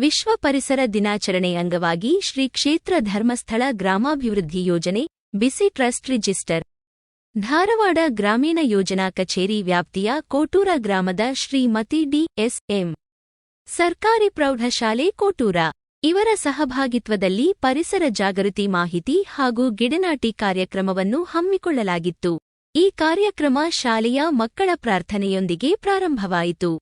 ವಿಶ್ವ ಪರಿಸರ ದಿನಾಚರಣೆ ಅಂಗವಾಗಿ ಶ್ರೀ ಕ್ಷೇತ್ರ ಧರ್ಮಸ್ಥಳ ಗ್ರಾಮಾಭಿವೃದ್ಧಿ ಯೋಜನೆ, ಬಿಸಿ ಟ್ರಸ್ಟ್ ರಿಜಿಸ್ಟರ್. ಧಾರವಾಡ ಗ್ರಾಮೀಣ ಯೋಜನಾ ಕಚೇರಿ ವ್ಯಾಪ್ತಿಯ ಕೋಟೂರ ಗ್ರಾಮದ ಶ್ರೀಮತಿ ಡಿಎಸ್ಎಂ. ಸರ್ಕಾರಿ ಪ್ರೌಢಶಾಲೆ ಕೋಟೂರ. ಇವರ ಸಹಭಾಗಿತ್ವದಲ್ಲಿ ಪರಿಸರ ಜಾಗೃತಿ ಮಾಹಿತಿ ಹಾಗೂ ಗಿಡನಾಟಿ ಕಾರ್ಯಕ್ರಮವನ್ನು ಹಮ್ಮಿಕೊಳ್ಳಲಾಗಿತ್ತು. ಈ ಕಾರ್ಯಕ್ರಮ ಶಾಲೆಯ ಮಕ್ಕಳ ಪ್ರಾರ್ಥನೆಯೊಂದಿಗೆ ಪ್ರಾರಂಭವಾಯಿತು.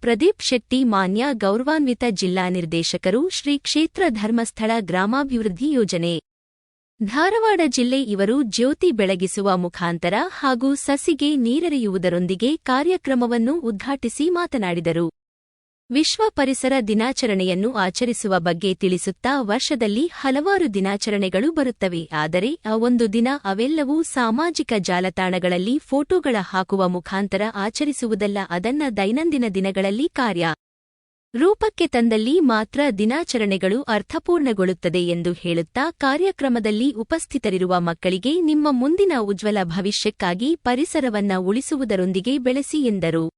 ಪ್ರದೀಪ್ ಶೆಟ್ಟಿ ಮಾನ್ಯ ಗೌರವಾನ್ವಿತ ಜಿಲ್ಲಾ ನಿರ್ದೇಶಕರು ಶ್ರೀ ಕ್ಷೇತ್ರ ಧರ್ಮಸ್ಥಳ ಗ್ರಾಮಾಭಿವೃದ್ಧಿ ಯೋಜನೆ. ಧಾರವಾಡ ಜಿಲ್ಲೆ ಇವರು ಜ್ಯೋತಿ ಬೆಳಗಿಸುವ ಮುಖಾಂತರ ಹಾಗೂ ಸಸಿಗೆ ನೀರರಿಯುವುದರೊಂದಿಗೆ ಕಾರ್ಯಕ್ರಮವನ್ನು ಉದ್ಘಾಟಿಸಿ ಮಾತನಾಡಿದರು. ವಿಶ್ವ ಪರಿಸರ ದಿನಾಚರಣೆಯನ್ನು ಆಚರಿಸುವ ಬಗ್ಗೆ ತಿಳಿಸುತ್ತಾ ವರ್ಷದಲ್ಲಿ ಹಲವಾರು ದಿನಾಚರಣೆಗಳು ಬರುತ್ತವೆ. ಆದರೆ, ಆ ಒಂದು ದಿನ ಅವೆಲ್ಲವೂ ಸಾಮಾಜಿಕ ಜಾಲತಾಣಗಳಲ್ಲಿ ಫೋಟೋಗಳ ಹಾಕುವ ಮುಖಾಂತರ ಆಚರಿಸುವುದಲ್ಲ, ಅದನ್ನ ದೈನಂದಿನ ದಿನಗಳಲ್ಲಿ ಕಾರ್ಯ ರೂಪಕ್ಕೆ ತಂದಲ್ಲಿ ಮಾತ್ರ ದಿನಾಚರಣೆಗಳು ಅರ್ಥಪೂರ್ಣಗೊಳ್ಳುತ್ತದೆ ಎಂದು ಹೇಳುತ್ತಾ ಕಾರ್ಯಕ್ರಮದಲ್ಲಿ ಉಪಸ್ಥಿತರಿರುವ ಮಕ್ಕಳಿಗೆ ನಿಮ್ಮ ಮುಂದಿನ ಉಜ್ವಲ ಭವಿಷ್ಯಕ್ಕಾಗಿ ಪರಿಸರವನ್ನ ಉಳಿಸುವುದರೊಂದಿಗೆ ಬೆಳೆಸಿ ಎಂದರು.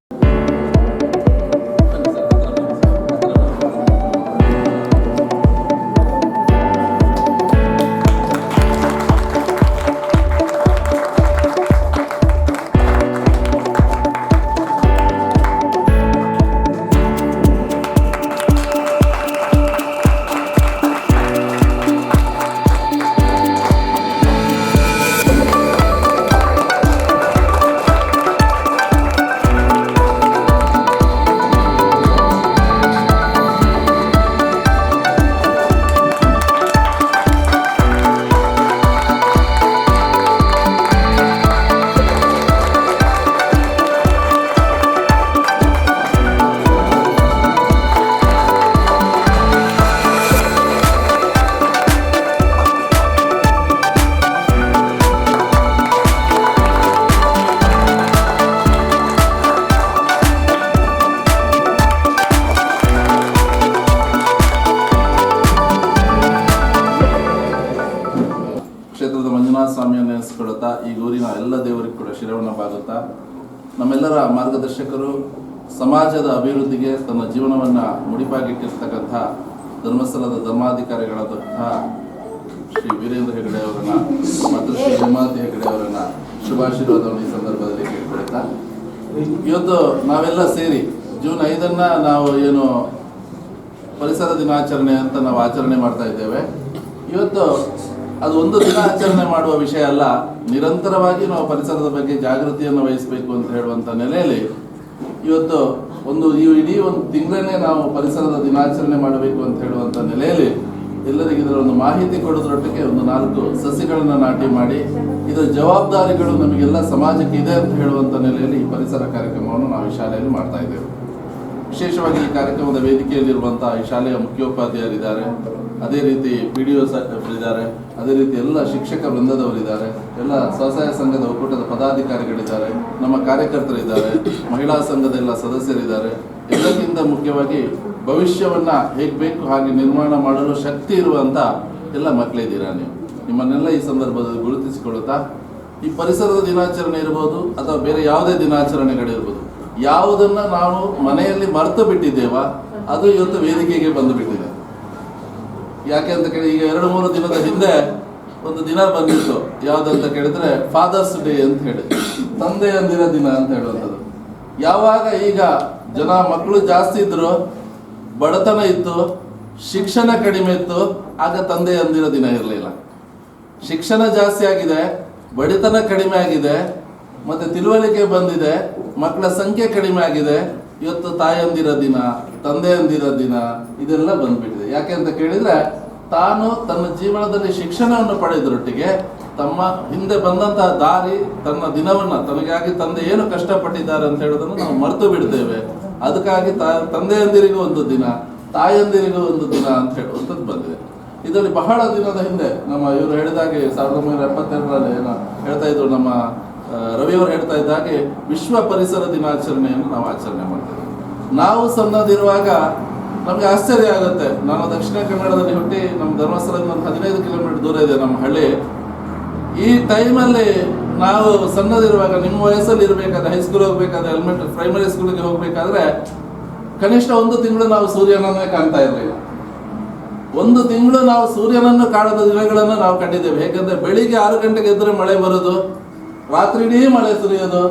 ಸಮಾಜದ ಅಭಿವೃದ್ಧಿಗೆ ತನ್ನ ಜೀವನವನ್ನು ಮುಡಿಪಾಗಿಟ್ಟಿರ್ತಕ್ಕಂಥ ಧರ್ಮಸ್ಥಳದ ಧರ್ಮಾಧಿಕಾರಿಗಳಾದಂತಹ ಶ್ರೀ ವೀರೇಂದ್ರ ಹೆಗಡೆ ಅವರನ್ನ ಮತ್ತು ಶ್ರೀ ಹೇಮಾವತಿ ಹೆಗಡೆ ಅವರನ್ನ ಶುಭಾಶೀರ್ವಾದವನ್ನು ಈ ಸಂದರ್ಭದಲ್ಲಿ ಕೇಳ್ಕೊಳ್ತಾ. ಇವತ್ತು ನಾವೆಲ್ಲ ಸೇರಿ ಜೂನ್ ಐದನ್ನ ನಾವು ಏನು ಪರಿಸರ ದಿನಾಚರಣೆ ಅಂತ ನಾವು ಆಚರಣೆ ಮಾಡ್ತಾ ಇದ್ದೇವೆ. ಇವತ್ತು ಅದು ಒಂದು ದಿನ ಆಚರಣೆ ಮಾಡುವ ವಿಷಯ ಅಲ್ಲ, ನಿರಂತರವಾಗಿ ನಾವು ಪರಿಸರದ ಬಗ್ಗೆ ಜಾಗೃತಿಯನ್ನು ವಹಿಸಬೇಕು ಅಂತ ಹೇಳುವಂತ ನೆಲೆಯಲ್ಲಿ ಇವತ್ತು ಒಂದು ಈ ಇಡೀ ಒಂದು ತಿಂಗಳನ್ನೇ ನಾವು ಪರಿಸರದ ದಿನಾಚರಣೆ ಮಾಡಬೇಕು ಅಂತ ಹೇಳುವಂತ ನೆಲೆಯಲ್ಲಿ ಎಲ್ಲರಿಗೆ ಇದರ ಒಂದು ಮಾಹಿತಿ ಕೊಡೋದ್ರೊಟ್ಟಿಗೆ ಒಂದು ನಾಲ್ಕು ಸಸಿಗಳನ್ನು ನಾಟಿ ಮಾಡಿ, ಇದರ ಜವಾಬ್ದಾರಿಗಳು ನಮಗೆಲ್ಲ ಸಮಾಜಕ್ಕೆ ಇದೆ ಅಂತ ಹೇಳುವಂತ ನೆಲೆಯಲ್ಲಿ ಈ ಪರಿಸರ ಕಾರ್ಯಕ್ರಮವನ್ನು ನಾವು ಈ ಶಾಲೆಯಲ್ಲಿ ಮಾಡ್ತಾ ಇದ್ದೇವೆ. ವಿಶೇಷವಾಗಿ ಈ ಕಾರ್ಯಕ್ರಮದ ವೇದಿಕೆಯಲ್ಲಿರುವಂತಹ ಈ ಶಾಲೆಯ ಮುಖ್ಯೋಪಾಧ್ಯಾಯರಿದ್ದಾರೆ. ಅದೇ ರೀತಿ ಪಿ ಡಿ ಇದ್ದಾರೆ ಅದೇ ರೀತಿ ಎಲ್ಲ ಶಿಕ್ಷಕ ವೃಂದದವರಿದ್ದಾರೆ. ಎಲ್ಲ ಸ್ವಸಹಾಯ ಸಂಘದ ಒಕ್ಕೂಟದ ಪದಾಧಿಕಾರಿಗಳಿದ್ದಾರೆ. ನಮ್ಮ ಕಾರ್ಯಕರ್ತರಿದ್ದಾರೆ. ಮಹಿಳಾ ಸಂಘದ ಎಲ್ಲ ಸದಸ್ಯರಿದ್ದಾರೆ. ಎಲ್ಲಕ್ಕಿಂತ ಮುಖ್ಯವಾಗಿ ಭವಿಷ್ಯವನ್ನ ಹೇಗೆ ಬೇಕು, ಹಾಗೆ ನಿರ್ಮಾಣ ಮಾಡಲು ಶಕ್ತಿ ಇರುವಂತ ಎಲ್ಲ ಮಕ್ಕಳಿದ್ದೀರಾ ನೀವು? ನಿಮ್ಮನ್ನೆಲ್ಲ ಈ ಸಂದರ್ಭದಲ್ಲಿ ಗುರುತಿಸಿಕೊಳ್ಳುತ್ತಾ, ಈ ಪರಿಸರದ ದಿನಾಚರಣೆ ಇರ್ಬೋದು ಅಥವಾ ಬೇರೆ ಯಾವುದೇ ದಿನಾಚರಣೆಗಳಿರ್ಬೋದು ಯಾವುದನ್ನ ನಾವು ಮನೆಯಲ್ಲಿ ಮರೆತು ಬಿಟ್ಟಿದ್ದೇವ, ಅದು ಇವತ್ತು ವೇದಿಕೆಗೆ ಬಂದು ಬಿಟ್ಟಿದೆ. ಯಾಕೆ ಅಂತ ಕೇಳಿ, ಈಗ ಎರಡು ಮೂರು ದಿನದ ಹಿಂದೆ ಒಂದು ದಿನ ಬಂದಿತ್ತು. ಯಾವುದಂತ ಕೇಳಿದ್ರೆ ಫಾದರ್ಸ್ ಡೇ ಅಂತ ಹೇಳಿ. ತಂದೆಯಂದಿರ ದಿನ ಅಂತ ಹೇಳುವಂಥದ್ದು. ಯಾವಾಗ ಈಗ ಜನ ಮಕ್ಕಳು ಜಾಸ್ತಿ ಇದ್ರು, ಬಡತನ ಇತ್ತು, ಶಿಕ್ಷಣ ಕಡಿಮೆ ಇತ್ತು, ಆಗ ತಂದೆಯಂದಿರ ದಿನ ಇರಲಿಲ್ಲ. ಶಿಕ್ಷಣ ಜಾಸ್ತಿ ಆಗಿದೆ, ಬಡತನ ಕಡಿಮೆ ಆಗಿದೆ ಮತ್ತೆ ತಿಳುವಳಿಕೆ ಬಂದಿದೆ, ಮಕ್ಕಳ ಸಂಖ್ಯೆ ಕಡಿಮೆ ಆಗಿದೆ, ಇವತ್ತು ತಾಯಂದಿರ ದಿನ, ತಂದೆಯಂದಿರ ದಿನ, ಇದೆಲ್ಲ ಬಂದ್ಬಿಟ್ಟಿದೆ. ಯಾಕೆ ಅಂತ ಕೇಳಿದ್ರೆ, ತಾನು ತನ್ನ ಜೀವನದಲ್ಲಿ ಶಿಕ್ಷಣವನ್ನು ಪಡೆದರೊಟ್ಟಿಗೆ ತಮ್ಮ ಹಿಂದೆ ಬಂದಂತಹ ದಾರಿ, ತನ್ನ ದಿನವನ್ನ, ತನಗಾಗಿ ತಂದೆ ಏನು ಕಷ್ಟಪಟ್ಟಿದ್ದಾರೆ ಅಂತ ಹೇಳೋದನ್ನು ನಾವು ಮರೆತು ಬಿಡ್ತೇವೆ. ಅದಕ್ಕಾಗಿ ತಾ, ತಂದೆಯಂದಿರಿಗೂ ಒಂದು ದಿನ, ತಾಯಂದಿರಿಗೂ ಒಂದು ದಿನ ಅಂತ ಹೇಳುವಂಥದ್ದು ಬಂದಿದೆ. ಇದರಲ್ಲಿ ಬಹಳ ದಿನದ ಹಿಂದೆ ನಮ್ಮ ಇವರು ಹೇಳಿದಾಗೆ ಸಾವಿರದ ಒಂಬೈನೂರ ಎಪ್ಪತ್ತೆರಡರಲ್ಲಿ ಏನೋ ಹೇಳ್ತಾ ಇದ್ರು ನಮ್ಮ ರವಿಯವರು ಹೇಳ್ತಾ ಇದ್ದ ಹಾಗೆ ವಿಶ್ವ ಪರಿಸರ ದಿನಾಚರಣೆಯನ್ನು ನಾವು ಆಚರಣೆ ಮಾಡ್ತೇವೆ. ನಾವು ಸಣ್ಣದಿರುವಾಗ ನಮ್ಗೆ ಆಶ್ಚರ್ಯ ಆಗುತ್ತೆ. ನಾನು ದಕ್ಷಿಣ ಕನ್ನಡದಲ್ಲಿ ಹುಟ್ಟಿ ನಮ್ಮ ಧರ್ಮಸ್ಥಳದಿಂದ ಒಂದು ಹದಿನೈದು ಕಿಲೋಮೀಟರ್ ದೂರ ಇದೆ ನಮ್ಮ ಹಳ್ಳಿ. ಈ ಟೈಮಲ್ಲಿ ನಾವು ಸಣ್ಣದಿರುವಾಗ ನಿಮ್ಮ ವಯಸ್ಸಲ್ಲಿ ಇರಬೇಕಾದ್ರೆ ಹೈಸ್ಕೂಲ್ ಹೋಗ್ಬೇಕಾದ್ರೆ ಎಲಿಮೆಂಟರಿ ಪ್ರೈಮರಿ ಸ್ಕೂಲಿಗೆ ಹೋಗ್ಬೇಕಾದ್ರೆ ಕನಿಷ್ಠ ಒಂದು ತಿಂಗಳು ನಾವು ಸೂರ್ಯನನ್ನೇ ಕಾಣ್ತಾ ಇರಲಿಲ್ಲ. ಒಂದು ತಿಂಗಳು ನಾವು ಸೂರ್ಯನನ್ನು ಕಾಣದ ದಿನಗಳನ್ನು ನಾವು ಕಂಡಿದ್ದೇವೆ. ಯಾಕಂದ್ರೆ ಬೆಳಿಗ್ಗೆ ಆರು ಗಂಟೆಗೆ ಎದ್ರೆ ಮಳೆ ಬರೋದು ರಾತ್ರಿ ಇಡೀ ಮಳೆ ಸುರಿಯೋದು.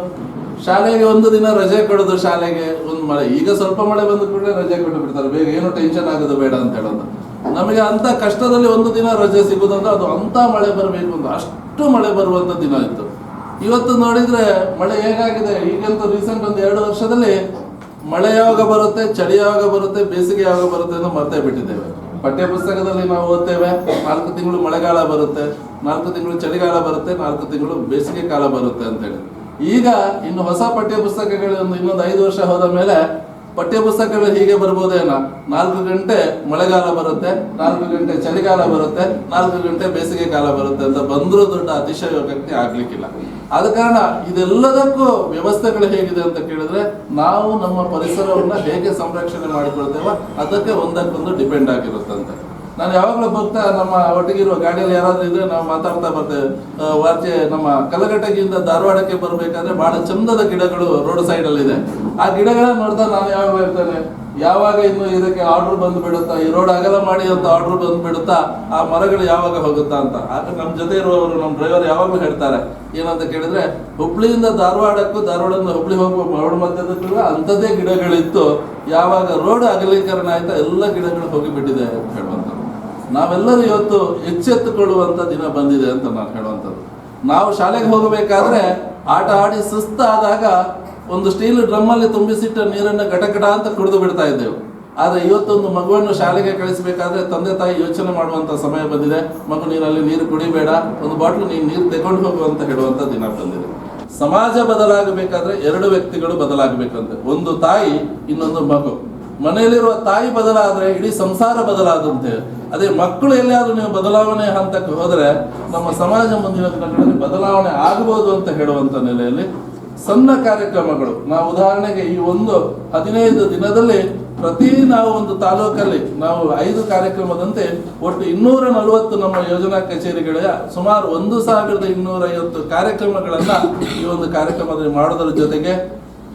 ಶಾಲೆಗೆ ಒಂದು ದಿನ ರಜೆ ಕೊಡೋದು ಶಾಲೆಗೆ ಒಂದು ಮಳೆ. ಈಗ ಸ್ವಲ್ಪ ಮಳೆ ಬಂದ ಕೂಡಲೇ ರಜೆ ಕೊಟ್ಟು ಬಿಡ್ತಾರೆ. ಬೇಗ ಏನು ಟೆನ್ಷನ್ ಆಗೋದು ಬೇಡ ಅಂತ ಹೇಳೋದು. ನಮಗೆ ಅಂತ ಕಷ್ಟದಲ್ಲಿ ಒಂದು ದಿನ ರಜೆ ಸಿಗೋದಂದ್ರೆ ಅದು ಅಂತ ಮಳೆ ಬರಬೇಕು ಅಂತ. ಅಷ್ಟು ಮಳೆ ಬರುವಂತ ದಿನ ಇತ್ತು. ಇವತ್ತು ನೋಡಿದ್ರೆ ಮಳೆ ಹೇಗಾಗಿದೆ? ಈಗಂತ ರೀಸೆಂಟ್ ಒಂದು ಎರಡು ವರ್ಷದಲ್ಲಿ ಮಳೆ ಯಾವಾಗ ಬರುತ್ತೆ, ಚಳಿ ಯಾವಾಗ ಬರುತ್ತೆ, ಬೇಸಿಗೆ ಯಾವಾಗ ಬರುತ್ತೆ ಅಂತ ಮರ್ತೇ ಬಿಟ್ಟಿದ್ದೇವೆ. ಪಠ್ಯ ಪುಸ್ತಕದಲ್ಲಿ ನಾವು ಓದ್ತೇವೆ, ನಾಲ್ಕು ತಿಂಗಳು ಮಳೆಗಾಲ ಬರುತ್ತೆ, ನಾಲ್ಕು ತಿಂಗಳು ಚಳಿಗಾಲ ಬರುತ್ತೆ, ನಾಲ್ಕು ತಿಂಗಳು ಬೇಸಿಗೆ ಕಾಲ ಬರುತ್ತೆ ಅಂತೇಳಿ ಈಗ ಇನ್ನು ಹೊಸ ಪಠ್ಯ ಒಂದು ಇನ್ನೊಂದು ಐದು ವರ್ಷ ಹೋದ ಮೇಲೆ ಪಠ್ಯ ಪುಸ್ತಕಗಳು ಹೀಗೆ ಬರ್ಬೋದೇನ? ನಾಲ್ಕು ಗಂಟೆ ಮಳೆಗಾಲ ಬರುತ್ತೆ, ನಾಲ್ಕು ಗಂಟೆ ಚಳಿಗಾಲ ಬರುತ್ತೆ, ನಾಲ್ಕು ಗಂಟೆ ಬೇಸಿಗೆ ಕಾಲ ಬರುತ್ತೆ ಅಂತ ಬಂದರೂ ದೊಡ್ಡ ಅತಿಶಯೋಕ್ತಿ ಆಗ್ಲಿಕ್ಕಿಲ್ಲ. ಆದ ಕಾರಣ ಇದೆಲ್ಲದಕ್ಕೂ ವ್ಯವಸ್ಥೆಗಳು ಹೇಗಿದೆ ಅಂತ ಕೇಳಿದ್ರೆ ನಾವು ನಮ್ಮ ಪರಿಸರವನ್ನ ಹೇಗೆ ಸಂರಕ್ಷಣೆ ಮಾಡಿಕೊಳ್ತೇವೋ ಅದಕ್ಕೆ ಒಂದಕ್ಕೊಂದು ಡಿಪೆಂಡ್ ಆಗಿರುತ್ತಂತೆ. ನಾನು ಯಾವಾಗಲೂ ಹೋಗ್ತಾ ನಮ್ಮ ಒಟ್ಟಿಗಿರುವ ಗಾಡಿಯಲ್ಲಿ ಯಾರಾದ್ರೂ ಇದ್ರೆ ನಾವು ಮಾತಾಡ್ತಾ ಬರ್ತೇವೆ ವಾಚೆ ನಮ್ಮ ಕಲಘಟಗಿಯಿಂದ ಧಾರವಾಡಕ್ಕೆ ಬರಬೇಕಾದ್ರೆ ಬಹಳ ಚಂದದ ಗಿಡಗಳು ರೋಡ್ ಸೈಡ್ ಅಲ್ಲಿ ಇದೆ. ಆ ಗಿಡಗಳನ್ನ ನೋಡ್ತಾ ನಾನು ಯಾವಾಗ ಇರ್ತೇನೆ. ಯಾವಾಗ ಇನ್ನು ಇದಕ್ಕೆ ಆರ್ಡರ್ ಬಂದು ಬಿಡುತ್ತಾ? ಈ ರೋಡ್ ಅಗಲ ಮಾಡಿ ಅಂತ ಆರ್ಡರ್ ಬಂದು ಬಿಡುತ್ತಾ? ಆ ಮರಗಳು ಯಾವಾಗ ಹೋಗುತ್ತಾ ಅಂತ. ಆಗ ನಮ್ಮ ಜೊತೆ ಇರುವವರು ನಮ್ಮ ಡ್ರೈವರ್ ಯಾವಾಗಲೂ ಹೇಳ್ತಾರೆ. ಏನಂತ ಕೇಳಿದ್ರೆ, ಹುಬ್ಳಿಯಿಂದ ಧಾರವಾಡಕ್ಕೂ ಧಾರವಾಡದಿಂದ ಹುಬ್ಳಿ ಹೋಗುವ ಮರಳ ಮಧ್ಯದ ಅಂಥದ್ದೇ ಗಿಡಗಳಿತ್ತು. ಯಾವಾಗ ರೋಡ್ ಅಗಲೀಕರಣ ಆಯ್ತಾ, ಎಲ್ಲ ಗಿಡಗಳು ಹೋಗಿಬಿಟ್ಟಿದೆ ಅಂತ ಹೇಳುವಂಥದ್ದು. ನಾವೆಲ್ಲರೂ ಇವತ್ತು ಎಚ್ಚೆತ್ತುಕೊಳ್ಳುವಂಥ ದಿನ ಬಂದಿದೆ ಅಂತ ನಾನು ಹೇಳುವಂಥದ್ದು. ನಾವು ಶಾಲೆಗೆ ಹೋಗಬೇಕಾದ್ರೆ ಆಟ ಆಡಿ ಸುಸ್ತಾದಾಗ ಒಂದು ಸ್ಟೀಲ್ ಡ್ರಮ್ಮಲ್ಲಿ ತುಂಬಿಸಿಟ್ಟ ನೀರನ್ನು ಗಟಗಟ ಅಂತ ಕುಡಿದು ಬಿಡ್ತಾ ಇದ್ದೆವು. ಆದರೆ ಇವತ್ತೊಂದು ಮಗುವನ್ನು ಶಾಲೆಗೆ ಕಳಿಸಬೇಕಾದ್ರೆ ತಂದೆ ತಾಯಿ ಯೋಚನೆ ಮಾಡುವಂತ ಸಮಯ ಬಂದಿದೆ. ಮಗು, ನೀರಲ್ಲಿ ನೀರು ಕುಡಿಬೇಡ. ಒಂದು ಬಾಟ್ಲು ನೀನು ನೀರು ತಗೊಂಡು ಹೋಗು ಅಂತ ಹೇಳುವಂತ ದಿನ ಬಂದಿದೆ. ಸಮಾಜ ಬದಲಾಗಬೇಕಾದ್ರೆ ಎರಡು ವ್ಯಕ್ತಿಗಳು ಬದಲಾಗಬೇಕಂತೆ. ಒಂದು ತಾಯಿ, ಇನ್ನೊಂದು ಮಗು. ಮನೆಯಲ್ಲಿರುವ ತಾಯಿ ಬದಲಾದ್ರೆ ಇಡೀ ಸಂಸಾರ ಬದಲಾದಂತೆ. ಅದೇ ಮಕ್ಕಳು ಎಲ್ಲಿಯಾದ್ರೂ ನೀವು ಬದಲಾವಣೆ ಹಂತಕ್ಕೆ ಹೋದ್ರೆ ನಮ್ಮ ಸಮಾಜ ಮುಂದಿನ ದಿನಗಳಲ್ಲಿ ಬದಲಾವಣೆ ಆಗಬಹುದು ಅಂತ ಹೇಳುವಂತ ನೆಲೆಯಲ್ಲಿ ಸಣ್ಣ ಕಾರ್ಯಕ್ರಮಗಳು. ನಾವು ಉದಾಹರಣೆಗೆ ಈ ಒಂದು ಹದಿನೈದು ದಿನದಲ್ಲಿ ಪ್ರತಿ ನಾವು ಒಂದು ತಾಲೂಕಲ್ಲಿ ನಾವು ಐದು ಕಾರ್ಯಕ್ರಮದಂತೆ ಒಟ್ಟು ಇನ್ನೂರ ನಲವತ್ತು ನಮ್ಮ ಯೋಜನಾ ಕಚೇರಿಗಳ ಸುಮಾರು ಒಂದು ಸಾವಿರದ ಇನ್ನೂರ ಐವತ್ತು ಕಾರ್ಯಕ್ರಮಗಳನ್ನ ಈ ಒಂದು ಕಾರ್ಯಕ್ರಮದಲ್ಲಿ ಮಾಡೋದರ ಜೊತೆಗೆ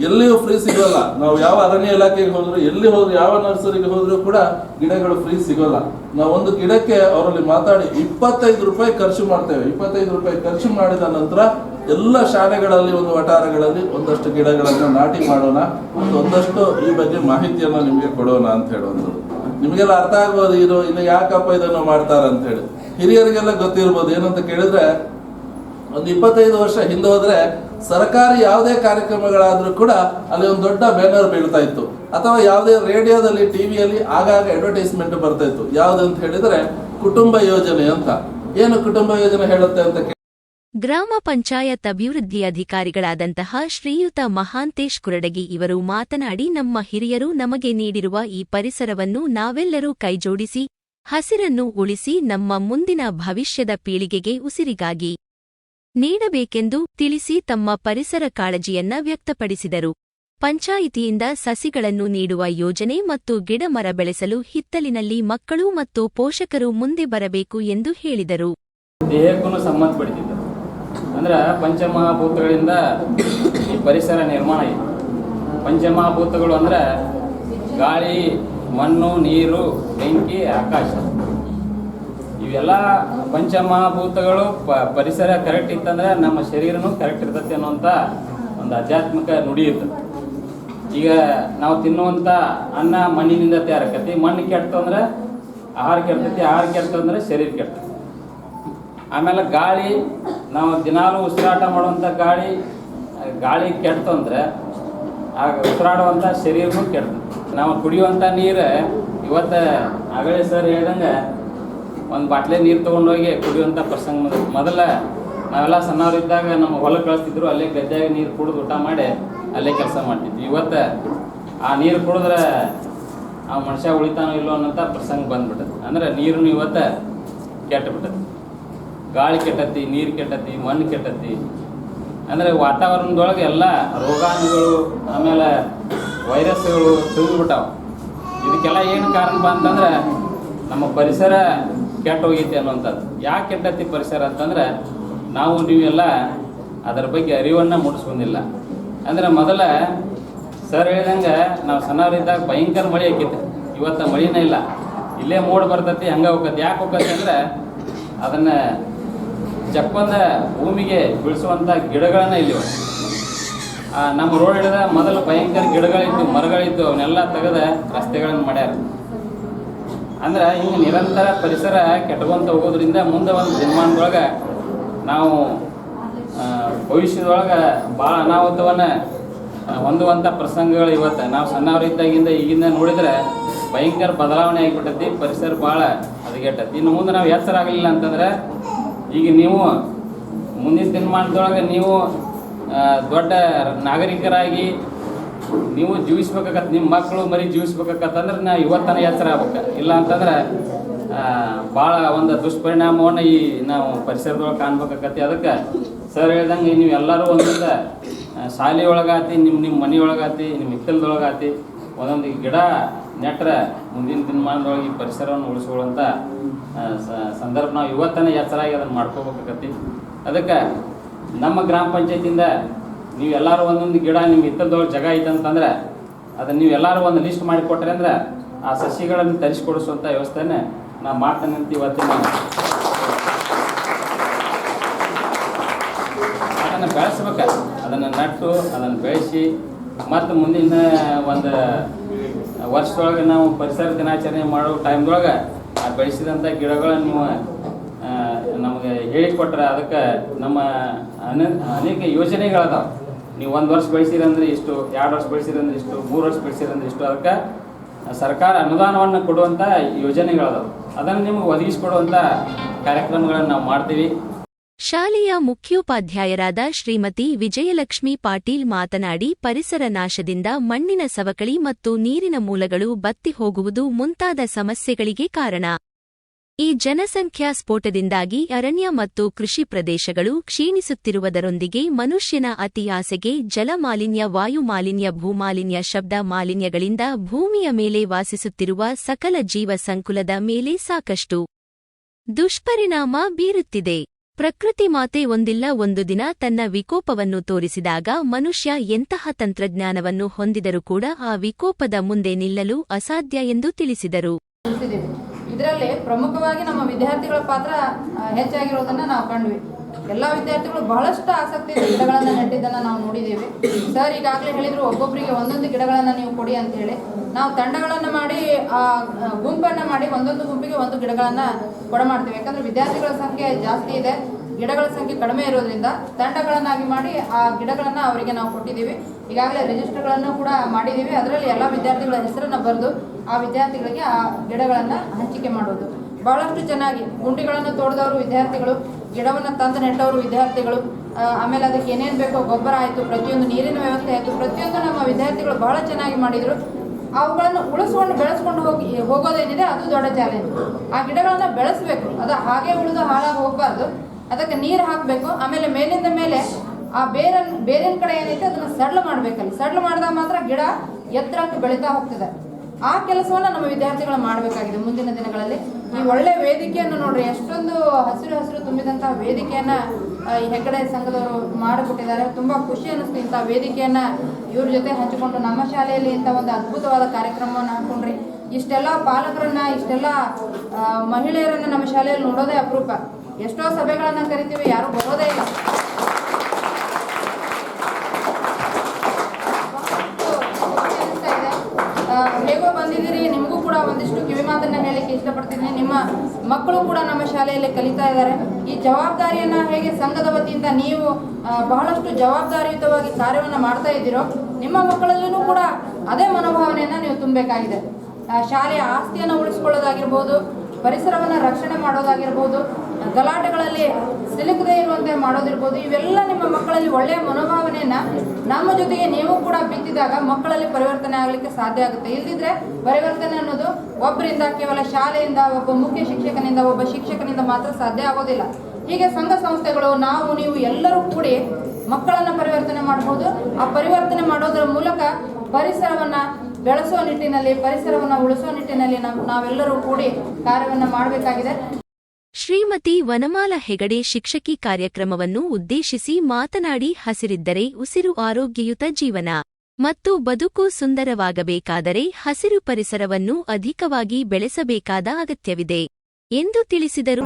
ಎಲ್ಲಿಯೂ ಫ್ರೀ ಸಿಗೋಲ್ಲ. ನಾವು ಯಾವ ಅರಣ್ಯ ಇಲಾಖೆಗೆ ಹೋದ್ರು, ಎಲ್ಲಿ ಹೋದ್ರು, ಯಾವ ನರ್ಸರಿಗೆ ಹೋದ್ರು ಕೂಡ ಗಿಡಗಳು ಫ್ರೀ ಸಿಗೋಲ್ಲ. ನಾವು ಒಂದು ಗಿಡಕ್ಕೆ ಅವರಲ್ಲಿ ಮಾತಾಡಿ ಇಪ್ಪತ್ತೈದು ರೂಪಾಯಿ ಖರ್ಚು ಮಾಡ್ತೇವೆ. ಇಪ್ಪತ್ತೈದು ರೂಪಾಯಿ ಖರ್ಚು ಮಾಡಿದ ನಂತರ ಎಲ್ಲ ಶಾಲೆಗಳಲ್ಲಿ ಒಂದು ವಟಾರಗಳಲ್ಲಿ ಒಂದಷ್ಟು ಗಿಡಗಳನ್ನು ನಾಟಿ ಮಾಡೋಣ. ಮತ್ತು ಒಂದಷ್ಟು ಈ ಬಗ್ಗೆ ಮಾಹಿತಿಯನ್ನು ನಿಮಗೆ ಕೊಡೋಣ ಅಂತ ಹೇಳುವಂಥದ್ದು. ನಿಮಗೆಲ್ಲ ಅರ್ಥ ಆಗ್ಬೋದು, ಇದು ಇನ್ನು ಯಾಕಪ್ಪ ಇದನ್ನು ಮಾಡ್ತಾರ ಅಂತ ಹೇಳಿ. ಹಿರಿಯರಿಗೆಲ್ಲ ಗೊತ್ತಿರ್ಬೋದು. ಏನಂತ ಕೇಳಿದ್ರೆ, ಒಂದು ಇಪ್ಪತ್ತೈದು ವರ್ಷ ಹಿಂದೆ ಹೋದ್ರೆ ಸರ್ಕಾರಿ ಯಾವುದೇ ಕಾರ್ಯಕ್ರಮಗಳಾದರೂ ಕೂಡ ಅಲ್ಲಿ ಒಂದು ದೊಡ್ಡ ಬ್ಯಾನರ್ ಬೀಳ್ತಾ ಇತ್ತು. ಅಥವಾ ಯಾವುದೇ ರೇಡಿಯೋದಲ್ಲಿ, ಟಿವಿಯಲ್ಲಿ ಆಗಾಗ ಅಡ್ವರ್ಟೈಸ್ಮೆಂಟ್ ಬರ್ತಾ ಇತ್ತು. ಅಂತ ಹೇಳಿದ್ರೆ ಕುಟುಂಬ ಯೋಜನೆ ಅಂತ. ಏನು ಕುಟುಂಬ ಯೋಜನೆ ಹೇಳುತ್ತೆ ಅಂತ ಗ್ರಾಮ ಪಂಚಾಯತ್ ಅಭಿವೃದ್ಧಿ ಅಧಿಕಾರಿಗಳಾದಂತಹ ಶ್ರೀಯುತ ಮಹಾಂತೇಶ್ ಕುರಡಗಿ ಇವರು ಮಾತನಾಡಿ, ನಮ್ಮ ಹಿರಿಯರು ನಮಗೆ ನೀಡಿರುವ ಈ ಪರಿಸರವನ್ನು ನಾವೆಲ್ಲರೂ ಕೈಜೋಡಿಸಿ, ಹಸಿರನ್ನು ಉಳಿಸಿ, ನಮ್ಮ ಮುಂದಿನ ಭವಿಷ್ಯದ ಪೀಳಿಗೆಗೆ ಉಸಿರಿಗಾಗಿ ನೀಡಬೇಕೆಂದು ತಿಳಿಸಿ ತಮ್ಮ ಪರಿಸರ ಕಾಳಜಿಯನ್ನ ವ್ಯಕ್ತಪಡಿಸಿದರು. ಪಂಚಾಯಿತಿಯಿಂದ ಸಸಿಗಳನ್ನು ನೀಡುವ ಯೋಜನೆ ಮತ್ತು ಗಿಡಮರ ಬೆಳೆಸಲು ಹಿತ್ತಲಿನಲ್ಲಿ ಮಕ್ಕಳು ಮತ್ತು ಪೋಷಕರು ಮುಂದೆ ಬರಬೇಕು ಎಂದು ಹೇಳಿದರು. ದೇಹಕ್ಕೂ ಸಂಬಂಧ ಪಡಿತಿತ್ತು. ಅಂದ್ರೆ ಪಂಚಮಹಾಭೂತಗಳಿಂದ ಈ ಪರಿಸರ ನಿರ್ಮಾಣ ಇದೆ ಪಂಚಮಹಾಭೂತಗಳು ಅಂದ್ರೆ ಗಾಳಿ, ಮಣ್ಣು, ನೀರು, ಬೆಂಕಿ, ಆಕಾಶ. ಇವೆಲ್ಲ ಪಂಚಮಹಾಭೂತಗಳು ಪರಿಸರ ಕರೆಕ್ಟ್ ಇತ್ತಂದ್ರೆ ನಮ್ಮ ಶರೀರನೂ ಕರೆಕ್ಟ್ ಇರ್ತೈತಿ ಅನ್ನುವಂಥ ಒಂದು ಆಧ್ಯಾತ್ಮಿಕ ನುಡಿ ಇತ್ತು. ಈಗ ನಾವು ತಿನ್ನುವಂಥ ಅನ್ನ ಮಣ್ಣಿನಿಂದ ತಯಾರಾಕತಿ ಮಣ್ಣು ಕೆಡ್ತು ಅಂದ್ರೆ ಆಹಾರ ಕೆಡ್ತೈತಿ, ಆಹಾರ ಕೆಡ್ತು ಅಂದ್ರೆ ಶರೀರ ಕೆಡ್ತೈತಿ ಆಮೇಲೆ ಗಾಳಿ, ನಾವು ದಿನಾಲು ಉಸಿರಾಟ ಮಾಡುವಂಥ ಗಾಳಿ ಗಾಳಿ ಕೆಡ್ತು ಅಂದ್ರೆ ಆಗ ಉಸಿರಾಡುವಂಥ ಶರೀರನೂ ಕೆಡ್ತು. ನಾವು ಕುಡಿಯುವಂಥ ನೀರು ಇವತ್ತು ಆಗಲೇ ಸರ್ ಹೇಳ್ದಂಗೆ ಒಂದು ಬಾಟ್ಲೆ ನೀರು ತೊಗೊಂಡೋಗಿ ಕುಡಿಯುವಂಥ ಪ್ರಸಂಗ ಮೊದಲು ನಾವೆಲ್ಲ ಸಣ್ಣವರಿದ್ದಾಗ ನಮ್ಮ ಹೊಲ ಕಳಿಸ್ತಿದ್ರು, ಅಲ್ಲೇ ಗದ್ದೆಯಾಗ ನೀರು ಕುಡಿದು ಊಟ ಮಾಡಿ ಅಲ್ಲೇ ಕೆಲಸ ಮಾಡ್ತಿದ್ವಿ. ಇವತ್ತು ಆ ನೀರು ಕುಡಿದ್ರೆ ಆ ಮನುಷ್ಯ ಉಳಿತಾನೋ ಇಲ್ಲೋ ಅನ್ನೋಂಥ ಪ್ರಸಂಗ ಬಂದ್ಬಿಟ್ಟದೆ. ಅಂದ್ರೆ ನೀರನ್ನು ಇವತ್ತು ಕೆಟ್ಟು ಬಿಟ್ಟದೆ ಗಾಳಿ ಕೆಟ್ಟತಿ, ನೀರು ಕೆಟ್ಟತಿ, ಮಣ್ಣು ಕೆಟ್ಟತಿ. ಅಂದರೆ ವಾತಾವರಣದೊಳಗೆ ಎಲ್ಲ ರೋಗಾಣುಗಳು, ಆಮೇಲೆ ವೈರಸ್ಗಳು ತುಂಬಿಬಿಟ್ಟಾವ. ಇದಕ್ಕೆಲ್ಲ ಏನು ಕಾರಣ ಅಂತಂದ್ರೆ ನಮ್ಮ ಪರಿಸರ ಕೆಟ್ಟ ಹೋಗೈತಿ ಅನ್ನುವಂಥದ್ದು. ಯಾಕೆ ಕೆಟ್ಟತಿ ಪರಿಸರ ಅಂತಂದ್ರೆ, ನಾವು ನೀವೆಲ್ಲ ಅದರ ಬಗ್ಗೆ ಅರಿವನ್ನು ಮೂಡಿಸ್ಕೊಂಡಿಲ್ಲ. ಅಂದ್ರೆ ಮೊದಲ ಸರ್ ಹೇಳಿದಂಗೆ ನಾವು ಸಣ್ಣವರಿದ್ದಾಗ ಭಯಂಕರ ಮಳೆ ಹಾಕಿತ್ತು ಇವತ್ತು ಮಳಿನೇ ಇಲ್ಲ. ಇಲ್ಲೇ ಮೋಡ್ ಬರ್ತೈತಿ, ಹಂಗೆ ಹೋಗತ್ತೆ ಯಾಕೆ ಹೋಗತ್ತೆ ಅಂದ್ರೆ, ಅದನ್ನ ಚಪ್ಪಂದ ಭೂಮಿಗೆ ಬೀಳಿಸುವಂಥ ಗಿಡಗಳನ್ನ ಇಲ್ಲಿ. ನಮ್ಮ ರೋಡ್ ಹಿಡಿದ ಮೊದಲು ಭಯಂಕರ ಗಿಡಗಳಿದ್ದು ಮರಗಳಿದ್ದು ಅವನ್ನೆಲ್ಲ ತೆಗೆದ ರಸ್ತೆಗಳನ್ನು ಮಾಡ್ಯಾರ. ಅಂದ್ರೆ ಹಿಂಗೆ ನಿರಂತರ ಪರಿಸರ ಕೆಟ್ಕೊಂತ ಹೋಗೋದ್ರಿಂದ ಮುಂದೆ ಒಂದು ದಿನಮಾನದೊಳಗೆ ನಾವು ಭವಿಷ್ಯದೊಳಗೆ ಭಾಳ ಅನಾಹುತವನ್ನು ಹೊಂದುವಂಥ ಪ್ರಸಂಗಗಳು ಇವತ್ತು. ನಾವು ಸಣ್ಣವರಿದ್ದಾಗಿಂದ ಈಗಿಂದ ನೋಡಿದ್ರೆ ಭಯಂಕರ ಬದಲಾವಣೆ ಆಗಿಬಿಟ್ಟೈತಿ, ಪರಿಸರ ಭಾಳ ಹದಗೆಟ್ಟೈತಿ. ಇನ್ನು ಮುಂದೆ ನಾವು ಎಚ್ಚರ ಆಗಲಿಲ್ಲ ಅಂತಂದ್ರೆ ಈಗ ನೀವು ಮುಂದಿನ ದಿನಮಾನದೊಳಗೆ ನೀವು ದೊಡ್ಡ ನಾಗರಿಕರಾಗಿ ನೀವು ಜೀವಿಸ್ಬೇಕಾಗತ್ತೆ ನಿಮ್ಮ ಮಕ್ಕಳು ಮರಿ ಜೀವಿಸ್ಬೇಕಾಗತ್ತಂದ್ರೆ ನಾ ಇವತ್ತನ ಎಚ್ಚರ ಆಗ್ಬೇಕು. ಇಲ್ಲ ಅಂತಂದ್ರೆ ಭಾಳ ಒಂದು ದುಷ್ಪರಿಣಾಮವನ್ನು ಈ ನಾವು ಪರಿಸರದೊಳಗೆ ಕಾಣ್ಬೇಕಾಗತ್ತೆ. ಅದಕ್ಕೆ ಸರ್ ಹೇಳ್ದಂಗೆ ನೀವು ಎಲ್ಲರೂ ಒಂದೊಂದು ಶಾಲೆಯೊಳಗಾತಿ ನಿಮ್ಮ ನಿಮ್ಮ ಮನೆ ಒಳಗಾತಿ ನಿಮ್ಮ ಹಿತ್ತಲದೊಳಗಾತಿ ಒಂದೊಂದು ಗಿಡ ನೆಟ್ರೆ ಮುಂದಿನ ದಿನಮಾನದೊಳಗೆ ಈ ಪರಿಸರವನ್ನು ಉಳಿಸ್ಕೊಳ್ಳುವಂಥ ಸಂದರ್ಭ ನಾವು ಇವತ್ತನೇ ಎಚ್ಚರಾಗಿ ಅದನ್ನು ಮಾಡ್ಕೋಬೇಕಾಗತ್ತೆ. ಅದಕ್ಕೆ ನಮ್ಮ ಗ್ರಾಮ ಪಂಚಾಯತಿಯಿಂದ ನೀವು ಎಲ್ಲರೂ ಒಂದೊಂದು ಗಿಡ ನಿಮ್ಗೆ ಹಿತ್ತಲದೊಳಗೆ ಜಾಗ ಐತೆ ಅಂತಂದ್ರೆ ಅದನ್ನು ನೀವು ಎಲ್ಲರೂ ಒಂದು ಲಿಸ್ಟ್ ಮಾಡಿ ಕೊಟ್ರಿ ಅಂದ್ರೆ ಆ ಸಸಿಗಳನ್ನು ತರಿಸ್ಕೊಡಿಸುವಂಥ ವ್ಯವಸ್ಥೆನ ನಾ ಮಾಡ್ತೇನೆ ಅಂತ ಇವತ್ತಿನ ಅದನ್ನು ಬೆಳೆಸ್ಬೇಕು. ಅದನ್ನು ನಟ್ಟು, ಅದನ್ನು ಬೆಳೆಸಿ, ಮತ್ತು ಮುಂದಿನ ಒಂದು ವರ್ಷದೊಳಗೆ ನಾವು ಪರಿಸರ ದಿನಾಚರಣೆ ಮಾಡೋ ಟೈಮ್ದೊಳಗೆ ಆ ಬೆಳೆಸಿದಂಥ ಗಿಡಗಳನ್ನು ನೀವು ನಮಗೆ ಹೇಳಿಕೊಟ್ರೆ ಅದಕ್ಕೆ ನಮ್ಮ ಅನ, ಅನೇಕ ಯೋಜನೆಗಳದಾವೆ. ನೀವು ಒಂದು ವರ್ಷ ಬೆಳೆಸಿರಂದ್ರೆ ಇಷ್ಟು, ಎರಡು ವರ್ಷ ಬೆಳೆಸಿರಂದ್ರೆ ಇಷ್ಟು, ಮೂರು ವರ್ಷ ಬೆಳೆಸಿರಂದ್ರೆ ಇಷ್ಟು, ಅದಕ್ಕೆ ಸರ್ಕಾರ ಅನುದಾನವನ್ನು ಕೊಡುವಂಥ ಯೋಜನೆಗಳದವು. ಅದನ್ನು ನಿಮಗೆ ಒದಗಿಸಿಕೊಡುವಂಥ ಕಾರ್ಯಕ್ರಮಗಳನ್ನು ನಾವು ಮಾಡ್ತೀವಿ. ಶಾಲೆಯ ಮುಖ್ಯೋಪಾಧ್ಯಾಯರಾದ ಶ್ರೀಮತಿ ವಿಜಯಲಕ್ಷ್ಮಿ ಪಾಟೀಲ್ ಮಾತನಾಡಿ, ಪರಿಸರ ನಾಶದಿಂದ ಮಣ್ಣಿನ ಸವಕಳಿ ಮತ್ತು ನೀರಿನ ಮೂಲಗಳು ಬತ್ತಿ ಹೋಗುವುದು ಮುಂತಾದ ಸಮಸ್ಯೆಗಳಿಗೆ ಕಾರಣ. ಈ ಜನಸಂಖ್ಯಾ ಸ್ಫೋಟದಿಂದಾಗಿ ಅರಣ್ಯ ಮತ್ತು ಕೃಷಿ ಪ್ರದೇಶಗಳು ಕ್ಷೀಣಿಸುತ್ತಿರುವುದರೊಂದಿಗೆ ಮನುಷ್ಯನ ಅತಿ ಆಸೆಗೆ ಜಲಮಾಲಿನ್ಯ, ವಾಯುಮಾಲಿನ್ಯ, ಭೂಮಾಲಿನ್ಯ, ಶಬ್ದ ಮಾಲಿನ್ಯಗಳಿಂದ ಭೂಮಿಯ ಮೇಲೆ ವಾಸಿಸುತ್ತಿರುವ ಸಕಲ ಜೀವ ಸಂಕುಲದ ಮೇಲೆ ಸಾಕಷ್ಟು ದುಷ್ಪರಿಣಾಮ ಬೀರುತ್ತಿದೆ. ಪ್ರಕೃತಿ ಮಾತೆ ಒಂದಿಲ್ಲ, ಒಂದು ದಿನ ತನ್ನ ವಿಕೋಪವನ್ನು ತೋರಿಸಿದಾಗ ಮನುಷ್ಯ ಎಂತಹ ತಂತ್ರಜ್ಞಾನವನ್ನು ಹೊಂದಿದರೂ ಕೂಡ ಆ ವಿಕೋಪದ ಮುಂದೆ ನಿಲ್ಲಲು ಅಸಾಧ್ಯ ಎಂದು ತಿಳಿಸಿದರು. ಇದರಲ್ಲಿ ಪ್ರಮುಖವಾಗಿ ನಮ್ಮ ವಿದ್ಯಾರ್ಥಿಗಳ ಪಾತ್ರ ಹೆಚ್ಚಾಗಿರೋದನ್ನ ನಾವು ಕಂಡ್ವಿ. ಎಲ್ಲ ವಿದ್ಯಾರ್ಥಿಗಳು ಬಹಳಷ್ಟು ಆಸಕ್ತಿಯಿಂದ ಗಿಡಗಳನ್ನು ನೆಟ್ಟಿದ್ದನ್ನು ನಾವು ನೋಡಿದ್ದೀವಿ. ಸರ್ ಈಗಾಗಲೇ ಹೇಳಿದ್ರು ಒಬ್ಬೊಬ್ಬರಿಗೆ ಒಂದೊಂದು ಗಿಡಗಳನ್ನು ನೀವು ಕೊಡಿ ಅಂತ ಹೇಳಿ. ನಾವು ತಂಡಗಳನ್ನು ಮಾಡಿ ಆ, ಗುಂಪನ್ನು ಮಾಡಿ ಒಂದೊಂದು ಗುಂಪಿಗೆ ಒಂದು ಗಿಡಗಳನ್ನು ಕೊಡ ಮಾಡ್ತೀವಿ ಯಾಕಂದ್ರೆ ವಿದ್ಯಾರ್ಥಿಗಳ ಸಂಖ್ಯೆ ಜಾಸ್ತಿ ಇದೆ. ಗಿಡಗಳ ಸಂಖ್ಯೆ ಕಡಿಮೆ ಇರೋದ್ರಿಂದ ತಂಡಗಳನ್ನಾಗಿ ಮಾಡಿ ಆ ಗಿಡಗಳನ್ನು ಅವರಿಗೆ ನಾವು ಕೊಟ್ಟಿದ್ದೀವಿ. ಈಗಾಗಲೇ ರಿಜಿಸ್ಟರ್ಗಳನ್ನು ಕೂಡ ಮಾಡಿದ್ದೀವಿ. ಅದರಲ್ಲಿ ಎಲ್ಲ ವಿದ್ಯಾರ್ಥಿಗಳ ಹೆಸರನ್ನು ಬರೆದು ಆ ವಿದ್ಯಾರ್ಥಿಗಳಿಗೆ ಆ ಗಿಡಗಳನ್ನು ಹಂಚಿಕೆ ಮಾಡೋದು. ಬಹಳಷ್ಟು ಚೆನ್ನಾಗಿ ಗುಂಡಿಗಳನ್ನು ತೋಡಿದವರು ವಿದ್ಯಾರ್ಥಿಗಳು, ಗಿಡವನ್ನು ತಂದು ನೆಟ್ಟವರು ವಿದ್ಯಾರ್ಥಿಗಳು ಆಮೇಲೆ ಅದಕ್ಕೆ ಏನೇನು ಬೇಕೋ ಗೊಬ್ಬರ ಆಯಿತು, ಪ್ರತಿಯೊಂದು ನೀರಿನ ವ್ಯವಸ್ಥೆ ಆಯಿತು, ಪ್ರತಿಯೊಂದು ನಮ್ಮ ವಿದ್ಯಾರ್ಥಿಗಳು ಬಹಳ ಚೆನ್ನಾಗಿ ಮಾಡಿದರು. ಅವುಗಳನ್ನು ಉಳಿಸ್ಕೊಂಡು ಬೆಳೆಸ್ಕೊಂಡು ಹೋಗಿ, ಹೋಗೋದೇನಿದೆ ಅದು ದೊಡ್ಡ ಚಾಲೆಂಜ್ ಆ ಗಿಡಗಳನ್ನು ಬೆಳೆಸಬೇಕು, ಅದು ಹಾಗೆ ಉಳಿದು ಹಾಳಾಗಿ ಹೋಗಬಾರ್ದು. ಅದಕ್ಕೆ ನೀರು ಹಾಕಬೇಕು, ಆಮೇಲೆ ಮೇಲಿಂದ ಮೇಲೆ ಆ ಬೇರನ್, ಬೇರಿನ ಕಡೆ ಏನೈತೆ ಅದನ್ನು ಸಡ್ಲು ಮಾಡಬೇಕಲ್ಲಿ. ಸಡ್ಲು ಮಾಡಿದಾಗ ಮಾತ್ರ ಗಿಡ ಎತ್ತರಕ್ಕೆ ಬೆಳೀತಾ ಹೋಗ್ತದೆ. ಆ ಕೆಲಸವನ್ನು ನಮ್ಮ ವಿದ್ಯಾರ್ಥಿಗಳು ಮಾಡಬೇಕಾಗಿದೆ ಮುಂದಿನ ದಿನಗಳಲ್ಲಿ. ಈ ಒಳ್ಳೆ ವೇದಿಕೆಯನ್ನು ನೋಡ್ರಿ, ಎಷ್ಟೊಂದು ಹಸಿರು ಹಸಿರು ತುಂಬಿದಂತಹ ವೇದಿಕೆಯನ್ನ ಈ ಹೆಗ್ಗಡೆ ಸಂಘದವರು ಮಾಡಿಕೊಟ್ಟಿದ್ದಾರೆ. ತುಂಬಾ ಖುಷಿ ಅನ್ನಿಸ್ತು ಇಂಥ ವೇದಿಕೆಯನ್ನ ಇವ್ರ ಜೊತೆ ಹಂಚಿಕೊಂಡು ನಮ್ಮ ಶಾಲೆಯಲ್ಲಿ ಇಂಥ ಒಂದು ಅದ್ಭುತವಾದ ಕಾರ್ಯಕ್ರಮವನ್ನು ಹಾಕೊಂಡ್ರಿ ಇಷ್ಟೆಲ್ಲ ಪಾಲಕರನ್ನ, ಇಷ್ಟೆಲ್ಲ ಮಹಿಳೆಯರನ್ನ ನಮ್ಮ ಶಾಲೆಯಲ್ಲಿ ನೋಡೋದೇ ಅಪರೂಪ. ಎಷ್ಟೋ ಸಭೆಗಳನ್ನ ಕರಿತೀವಿ, ಯಾರು ಬರೋದೇ ಇಲ್ಲ. ಇಷ್ಟಪಡ್ತೀನಿ. ನಿಮ್ಮ ಮಕ್ಕಳು ಕೂಡ ನಮ್ಮ ಶಾಲೆಯಲ್ಲಿ ಕಲಿತಾ ಇದ್ದಾರೆ. ಈ ಜವಾಬ್ದಾರಿಯನ್ನ ಹೇಗೆ ಸಂಘದ ವತಿಯಿಂದ ನೀವು ಬಹಳಷ್ಟು ಜವಾಬ್ದಾರಿಯುತವಾಗಿ ಕಾರ್ಯವನ್ನು ಮಾಡ್ತಾ ಇದ್ದೀರೋ, ನಿಮ್ಮ ಮಕ್ಕಳಲ್ಲೂ ಕೂಡ ಅದೇ ಮನೋಭಾವನೆಯನ್ನ ನೀವು ತುಂಬಬೇಕಾಗಿದೆ. ಶಾಲೆಯ ಆಸ್ತಿಯನ್ನು ಉಳಿಸ್ಕೊಳ್ಳೋದಾಗಿರ್ಬೋದು, ಪರಿಸರವನ್ನು ರಕ್ಷಣೆ ಮಾಡೋದಾಗಿರ್ಬೋದು ಗಲಾಟೆಗಳಲ್ಲಿ ಸಿಲುಕದೇ ಇರುವಂತೆ ಮಾಡೋದಿರ್ಬೋದು. ಇವೆಲ್ಲ ನಿಮ್ಮ ಮಕ್ಕಳಲ್ಲಿ ಒಳ್ಳೆಯ ಮನೋಭಾವನೆಯನ್ನು ನಮ್ಮ ಜೊತೆಗೆ ನೀವು ಕೂಡ ಬಿತ್ತಿದಾಗ ಮಕ್ಕಳಲ್ಲಿ ಪರಿವರ್ತನೆ ಆಗಲಿಕ್ಕೆ ಸಾಧ್ಯ ಆಗುತ್ತೆ. ಇಲ್ದಿದ್ರೆ ಪರಿವರ್ತನೆ ಅನ್ನೋದು ಒಬ್ಬರಿಂದ, ಕೇವಲ ಶಾಲೆಯಿಂದ, ಒಬ್ಬ ಮುಖ್ಯ ಶಿಕ್ಷಕನಿಂದ, ಒಬ್ಬ ಶಿಕ್ಷಕನಿಂದ ಮಾತ್ರ ಸಾಧ್ಯ ಆಗೋದಿಲ್ಲ. ಹೀಗೆ ಸಂಘ ಸಂಸ್ಥೆಗಳು, ನಾವು, ನೀವು ಎಲ್ಲರೂ ಕೂಡಿ ಮಕ್ಕಳನ್ನ ಪರಿವರ್ತನೆ ಮಾಡಬಹುದು ಆ ಪರಿವರ್ತನೆ ಮಾಡೋದರ ಮೂಲಕ ಪರಿಸರವನ್ನ ಬೆಳೆಸುವ ನಿಟ್ಟಿನಲ್ಲಿ, ಪರಿಸರವನ್ನು ಉಳಿಸುವ ನಿಟ್ಟಿನಲ್ಲಿ ನಾವು ನಾವೆಲ್ಲರೂ ಕೂಡಿ ಕಾರ್ಯವನ್ನು ಮಾಡಬೇಕಾಗಿದೆ. ಶ್ರೀಮತಿ ವನಮಾಲ ಹೆಗಡೆ ಶಿಕ್ಷಕಿ ಕಾರ್ಯಕ್ರಮವನ್ನು ಉದ್ದೇಶಿಸಿ ಮಾತನಾಡಿ ಹಸಿರಿದ್ದರೆ ಉಸಿರು ಆರೋಗ್ಯಯುತ ಜೀವನ ಮತ್ತು ಬದುಕು ಸುಂದರವಾಗಬೇಕಾದರೆ ಹಸಿರು ಪರಿಸರವನ್ನು ಅಧಿಕವಾಗಿ ಬೆಳೆಸಬೇಕಾದ ಅಗತ್ಯವಿದೆ ಎಂದು ತಿಳಿಸಿದರು.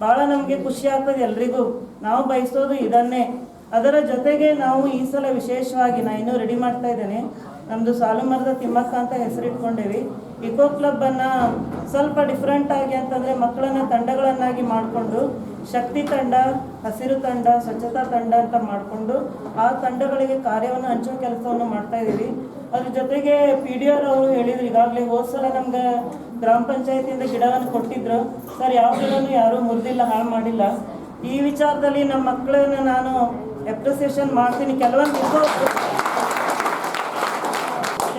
ಬಹಳ ನಮಗೆ ಖುಷಿ ಆಗ್ತದೆ ಎಲ್ರಿಗೂ. ನಾವು ಬಯಸೋದು ಇದನ್ನೇ. ಅದರ ಜೊತೆಗೆ ನಾವು ಈ ಸಲ ವಿಶೇಷವಾಗಿ ನಾ ಇನ್ನೂ ರೆಡಿ ಮಾಡ್ತಾ ಇದ್ದೇನೆ. ನಮ್ಮದು ಸಾಲು ಮರದ ತಿಮ್ಮಕ್ಕ ಅಂತ ಹೆಸರಿಟ್ಕೊಂಡೇವಿ. ಇಕೋ ಕ್ಲಬ್ಬನ್ನು ಸ್ವಲ್ಪ ಡಿಫ್ರೆಂಟ್ ಆಗಿ ಅಂತಂದರೆ ಮಕ್ಕಳನ್ನ ತಂಡಗಳನ್ನಾಗಿ ಮಾಡಿಕೊಂಡು, ಶಕ್ತಿ ತಂಡ, ಹಸಿರು ತಂಡ, ಸ್ವಚ್ಛತಾ ತಂಡ ಅಂತ ಮಾಡಿಕೊಂಡು ಆ ತಂಡಗಳಿಗೆ ಕಾರ್ಯವನ್ನು ಹಂಚೋ ಕೆಲಸವನ್ನು ಮಾಡ್ತಾ ಇದ್ದೀವಿ ಅದ್ರ ಜೊತೆಗೆ ಪಿ ಡಿ ಆರ್ ಅವರು ಹೇಳಿದ್ರು, ಈಗಾಗಲೇ ಹೋದ ಸಲ ನಮ್ಗೆ ಗ್ರಾಮ ಪಂಚಾಯತಿಯಿಂದ ಗಿಡವನ್ನು ಕೊಟ್ಟಿದ್ರು. ಸರ್, ಯಾವ ಗಿಡನೂ ಯಾರೂ ಮುರಿದಿಲ್ಲ, ಹಾಳು ಮಾಡಿಲ್ಲ. ಈ ವಿಚಾರದಲ್ಲಿ ನಮ್ಮ ಮಕ್ಕಳನ್ನ ನಾನು ಅಪ್ರಿಸಿಯೇಷನ್ ಮಾಡ್ತೀನಿ. ಕೆಲವೊಂದು.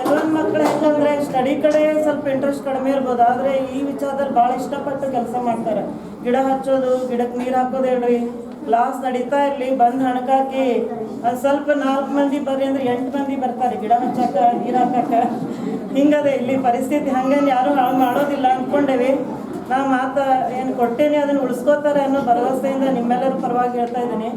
ಕೆಲವೊಂದು ಮಕ್ಕಳು ಹೆಂಗಂದ್ರೆ ಸ್ಟಡಿ ಕಡೆ ಸ್ವಲ್ಪ ಇಂಟ್ರೆಸ್ಟ್ ಕಡಿಮೆ ಇರ್ಬೋದು. ಆದರೆ ಈ ವಿಚಾರದಲ್ಲಿ ಭಾಳ ಇಷ್ಟಪಟ್ಟು ಕೆಲಸ ಮಾಡ್ತಾರೆ. ಗಿಡ ಹಚ್ಚೋದು ಗಿಡಕ್ಕೆ ನೀರು ಹಾಕೋದು ಹೇಳ್ರಿ. ಕ್ಲಾಸ್ ನಡೀತಾ ಇರಲಿ, ಬಂದು ಹಣಕಾಕಿ. ಅದು ಸ್ವಲ್ಪ ನಾಲ್ಕು ಮಂದಿ ಬರ್ರಿ ಅಂದ್ರೆ ಎಂಟು ಮಂದಿ ಬರ್ತಾರೆ ಗಿಡ ಹಚ್ಚಾಕ, ನೀರು ಹಾಕಾಕ. ಹಿಂಗದೆ ಇಲ್ಲಿ ಪರಿಸ್ಥಿತಿ ಹಂಗೇನು ಯಾರು ಹಾಳು ಮಾಡೋದಿಲ್ಲ ಅಂದ್ಕೊಂಡೇವಿ ನಾ ಮಾತ ಏನು ಕೊಟ್ಟೇನಿ, ಅದನ್ನು ಉಳಿಸ್ಕೋತಾರೆ ಅನ್ನೋ ಭರವಸೆಯಿಂದ ನಿಮ್ಮೆಲ್ಲರ ಪರವಾಗಿ ಹೇಳ್ತಾ ಇದ್ದೀನಿ.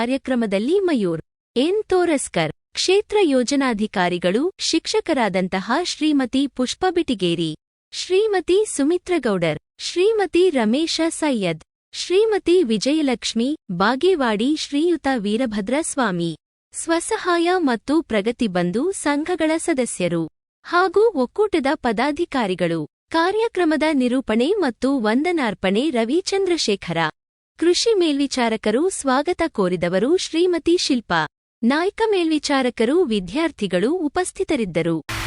ಕಾರ್ಯಕ್ರಮದಲ್ಲಿ ಮಯೂರ್. ಎನ್. ತೋರಸ್ಕರ್, ಕ್ಷೇತ್ರ ಯೋಜನಾಧಿಕಾರಿಗಳು, ಶಿಕ್ಷಕರಾದಂತಹ ಶ್ರೀಮತಿ ಪುಷ್ಪಬಿಟಿಗೇರಿ ಶ್ರೀಮತಿ ಸುಮಿತ್ರಗೌಡರ್ ಶ್ರೀಮತಿ ರಮೇಶ ಸೈಯದ್, ಶ್ರೀಮತಿ ವಿಜಯಲಕ್ಷ್ಮಿ, ಬಾಗೇವಾಡಿ ಶ್ರೀಯುತ ವೀರಭದ್ರ ಸ್ವಾಮಿ, ಸ್ವಸಹಾಯ ಮತ್ತು ಪ್ರಗತಿ ಬಂಧು ಸಂಘಗಳ ಸದಸ್ಯರು ಹಾಗೂ ಒಕ್ಕೂಟದ ಪದಾಧಿಕಾರಿಗಳು. ಕಾರ್ಯಕ್ರಮದ ನಿರೂಪಣೆ ಮತ್ತು ವಂದನಾರ್ಪಣೆ ರವಿ ಚಂದ್ರಶೇಖರ ಕೃಷಿ ಮೇಲ್ವಿಚಾರಕರು ಸ್ವಾಗತ ಕೋರಿದವರು ಶ್ರೀಮತಿ ಶಿಲ್ಪಾ. ನಾಯ್ಕ ಮೇಲ್ವಿಚಾರಕರು ವಿದ್ಯಾರ್ಥಿಗಳು ಉಪಸ್ಥಿತರಿದ್ದರು.